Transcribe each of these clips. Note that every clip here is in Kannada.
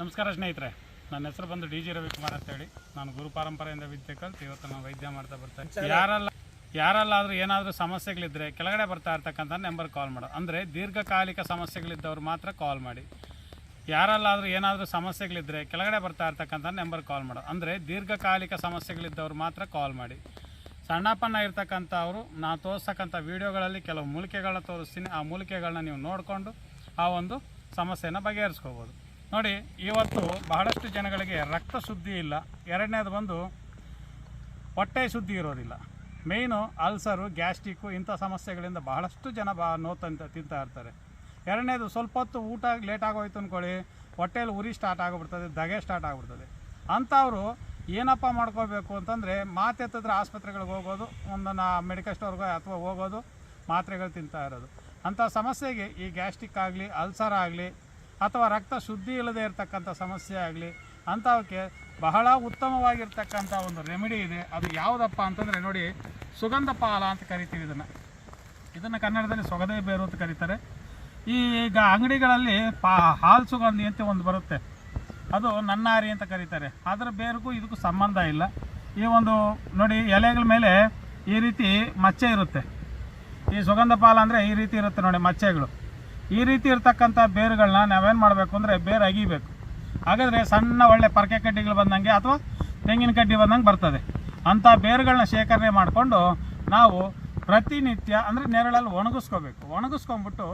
ನಮಸ್ಕಾರ ಸ್ನೇಹಿತರೆ. ನನ್ನ ಹೆಸರು ಬಂದು ಡಿ ಜಿ ರವಿಕುಮಾರ್ ಅಂತೇಳಿ ನಾನು ಗುರು ಪರಂಪರೆಯಿಂದ ವಿದ್ಯೆ ಕಲಿತು ಇವತ್ತು ನಾನು ವೈದ್ಯ ಮಾಡ್ತಾ ಬರ್ತಾ ಯಾರಲ್ಲ, ಯಾರಲ್ಲಾದರೂ ಏನಾದರೂ ಸಮಸ್ಯೆಗಳಿದ್ದರೆ ಕೆಳಗಡೆ ಬರ್ತಾ ಇರ್ತಕ್ಕಂಥ ನಂಬರ್ ಕಾಲ್ ಮಾಡೋದು ಅಂದರೆ ದೀರ್ಘಕಾಲಿಕ ಸಮಸ್ಯೆಗಳಿದ್ದವ್ರು ಮಾತ್ರ ಕಾಲ್ ಮಾಡಿ. ಯಾರಲ್ಲಾದರೂ ಏನಾದರೂ ಸಮಸ್ಯೆಗಳಿದ್ದರೆ ಕೆಳಗಡೆ ಬರ್ತಾ ಇರ್ತಕ್ಕಂಥ ನಂಬರ್ ಕಾಲ್ ಮಾಡು. ಅಂದರೆ ದೀರ್ಘಕಾಲಿಕ ಸಮಸ್ಯೆಗಳಿದ್ದವ್ರು ಮಾತ್ರ ಕಾಲ್ ಮಾಡಿ. ಸಣ್ಣಪ್ಪನ ಇರ್ತಕ್ಕಂಥವ್ರು ನಾನು ತೋರಿಸ್ತಕ್ಕಂಥ ವೀಡಿಯೋಗಳಲ್ಲಿ ಕೆಲವು ಮೂಲಿಕೆಗಳನ್ನ ತೋರಿಸ್ತೀನಿ. ಆ ಮೂಲಿಕೆಗಳನ್ನ ನೀವು ನೋಡಿಕೊಂಡು ಆ ಒಂದು ಸಮಸ್ಯೆಯನ್ನು ಬಗೆಹರಿಸ್ಕೋಬೋದು. ನೋಡಿ, ಇವತ್ತು ಬಹಳಷ್ಟು ಜನಗಳಿಗೆ ರಕ್ತ ಶುದ್ಧಿ ಇಲ್ಲ. ಎರಡನೇದು ಬಂದು ಹೊಟ್ಟೆ ಶುದ್ಧಿ ಇರೋದಿಲ್ಲ. ಮೇಯ್ನು, ಅಲ್ಸರು ಗ್ಯಾಸ್ಟಿಕ್ಕು ಇಂಥ ಸಮಸ್ಯೆಗಳಿಂದ ಬಹಳಷ್ಟು ಜನ ಬಾ ನೋತಂತ ತಿಂತಾ ಇರ್ತಾರೆ. ಎರಡನೇದು, ಸ್ವಲ್ಪ ಹೊತ್ತು ಊಟ ಲೇಟ್ ಆಗೋಯ್ತು ಅಂದ್ಕೊಳ್ಳಿ ಹೊಟ್ಟೆಯಲ್ಲಿ ಉರಿ ಸ್ಟಾರ್ಟ್ ಆಗಿಬಿಡ್ತದೆ ದಗೆ ಸ್ಟಾರ್ಟ್ ಆಗಿಬಿಡ್ತದೆ. ಅಂಥವರು ಏನಪ್ಪ ಮಾಡ್ಕೋಬೇಕು ಅಂತಂದರೆ ಮಾತೆತ್ತಿದ್ರೆ ಆಸ್ಪತ್ರೆಗಳಿಗೆ ಹೋಗೋದು ಒಂದನ್ನು ಮೆಡಿಕಲ್ ಸ್ಟೋರ್ಗೆ ಅಥವಾ ಹೋಗೋದು, ಮಾತ್ರೆಗಳು ತಿಂತಾ ಇರೋದು. ಅಂಥ ಸಮಸ್ಯೆಗೆ ಈ ಗ್ಯಾಸ್ಟಿಕ್ ಆಗಲಿ, ಅಲ್ಸರ್ ಆಗಲಿ ಅಥವಾ ರಕ್ತ ಶುದ್ಧಿ ಇಲ್ಲದೆ ಇರತಕ್ಕಂಥ ಸಮಸ್ಯೆ ಆಗಲಿ, ಅಂಥವಕ್ಕೆ ಬಹಳ ಉತ್ತಮವಾಗಿರ್ತಕ್ಕಂಥ ಒಂದು ರೆಮಿಡಿ ಇದೆ. ಅದು ಯಾವುದಪ್ಪ ಅಂತಂದರೆ ನೋಡಿ ಸುಗಂಧ ಪಾಲ ಅಂತ ಕರಿತೀವಿ ಇದನ್ನು. ಇದನ್ನು ಕನ್ನಡದಲ್ಲಿ ಸೊಗದೆ ಬೇರು ಅಂತ ಕರೀತಾರೆ. ಈಗ ಅಂಗಡಿಗಳಲ್ಲಿ ಪಾ, ಹಾಲು ಸುಗಂಧಿ ಅಂತ ಒಂದು ಬರುತ್ತೆ. ಅದು ನನ್ನಾರಿ ಅಂತ ಕರೀತಾರೆ. ಅದರ ಬೇರಿಗೂ ಇದಕ್ಕೂ ಸಂಬಂಧ ಇಲ್ಲ. ಈ ಒಂದು ನೋಡಿ, ಎಲೆಗಳ ಮೇಲೆ ಈ ರೀತಿ ಮಚ್ಚೆ ಇರುತ್ತೆ. ಈ ಸುಗಂಧ ಪಾಲ ಅಂದರೆ ಈ ರೀತಿ ಇರುತ್ತೆ ನೋಡಿ ಮಚ್ಚೆಗಳು. ಈ ರೀತಿ ಇರ್ತಕ್ಕಂಥ ಬೇರುಗಳನ್ನ ನಾವೇನು ಮಾಡಬೇಕು ಅಂದರೆ ಬೇರು ಅಗಿಬೇಕು. ಹಾಗಾದರೆ ಸಣ್ಣ ಒಳ್ಳೆ ಪರಕೆ ಕಡ್ಡಿಗಳು ಬಂದಂಗೆ ಅಥವಾ ತೆಂಗಿನ ಕಡ್ಡಿ ಬಂದಂಗೆ ಬರ್ತದೆ. ಅಂಥ ಬೇರುಗಳನ್ನ ಶೇಖರಣೆ ಮಾಡಿಕೊಂಡು ನಾವು ಪ್ರತಿನಿತ್ಯ ಅಂದರೆ ನೆರಳಲ್ಲಿ ಒಣಗಿಸ್ಕೋಬೇಕು. ಒಣಗಿಸ್ಕೊಂಬಿಟ್ಟು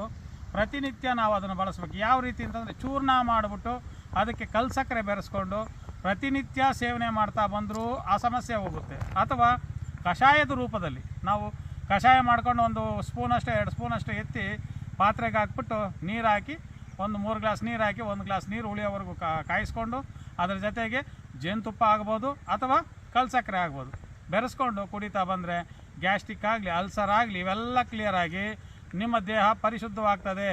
ಪ್ರತಿನಿತ್ಯ ನಾವು ಅದನ್ನು ಬಳಸ್ಬೇಕು. ಯಾವ ರೀತಿ ಅಂತಂದರೆ ಚೂರ್ಣ ಮಾಡಿಬಿಟ್ಟು ಅದಕ್ಕೆ ಕಲ್ ಸಕ್ಕರೆ ಬೆರೆಸ್ಕೊಂಡು ಪ್ರತಿನಿತ್ಯ ಸೇವನೆ ಮಾಡ್ತಾ ಬಂದರೂ ಆ ಸಮಸ್ಯೆ ಹೋಗುತ್ತೆ. ಅಥವಾ ಕಷಾಯದ ರೂಪದಲ್ಲಿ ನಾವು ಕಷಾಯ ಮಾಡ್ಕೊಂಡು ಒಂದು ಸ್ಪೂನಷ್ಟು, ಎರಡು ಸ್ಪೂನಷ್ಟು ಎತ್ತಿ ಪಾತ್ರೆಗೆ ಹಾಕ್ಬಿಟ್ಟು ನೀರು ಹಾಕಿ ಒಂದು ಮೂರು ಗ್ಲಾಸ್ ನೀರು ಹಾಕಿ ಒಂದು ಗ್ಲಾಸ್ ನೀರು ಉಳಿಯೋವರೆಗೂ ಕಾಯಿಸ್ಕೊಂಡು ಅದರ ಜೊತೆಗೆ ಜೇನುತುಪ್ಪ ಆಗ್ಬೋದು ಅಥವಾ ಕಲ್ಸಕ್ಕರೆ ಆಗ್ಬೋದು. ಬೆರೆಸ್ಕೊಂಡು ಕುಡಿತಾ ಬಂದರೆ ಗ್ಯಾಸ್ಟಿಕ್ ಆಗಲಿ, ಅಲ್ಸರ್ ಆಗಲಿ, ಇವೆಲ್ಲ ಕ್ಲಿಯರ್ ಆಗಿ ನಿಮ್ಮ ದೇಹ ಪರಿಶುದ್ಧವಾಗ್ತದೆ.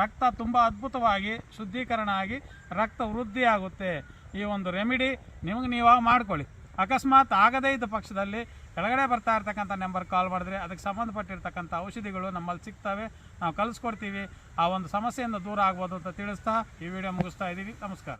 ರಕ್ತ ತುಂಬ ಅದ್ಭುತವಾಗಿ ಶುದ್ಧೀಕರಣ ಆಗಿ ರಕ್ತ ವೃದ್ಧಿ ಆಗುತ್ತೆ ಈ ಒಂದು ರೆಮಿಡಿ ನಿಮಗೆ ನೀವಾಗ ಮಾಡ್ಕೊಳ್ಳಿ. ಅಕಸ್ಮಾತ್ ಆಗದೇ ಇದ್ದ ಪಕ್ಷದಲ್ಲಿ ಕೆಳಗಡೆ ಬರ್ತಾ ಇರ್ತಕ್ಕಂಥ ನಂಬರ್ ಕಾಲ್ ಮಾಡಿದ್ರೆ ಅದಕ್ಕೆ ಸಂಬಂಧಪಟ್ಟಿರ್ತಕ್ಕಂಥ ಔಷಧಿಗಳು ನಮ್ಮಲ್ಲಿ ಸಿಗ್ತವೆ. ನಾವು ಕಲಿಸ್ಕೊಡ್ತೀವಿ ಆ ಒಂದು ಸಮಸ್ಯೆಯಿಂದ ದೂರ ಆಗ್ಬೋದು ಅಂತ ತಿಳಿಸ್ತಾ ಈ ವಿಡಿಯೋ ಮುಗಿಸ್ತಾ ಇದ್ದೀವಿ. ನಮಸ್ಕಾರ.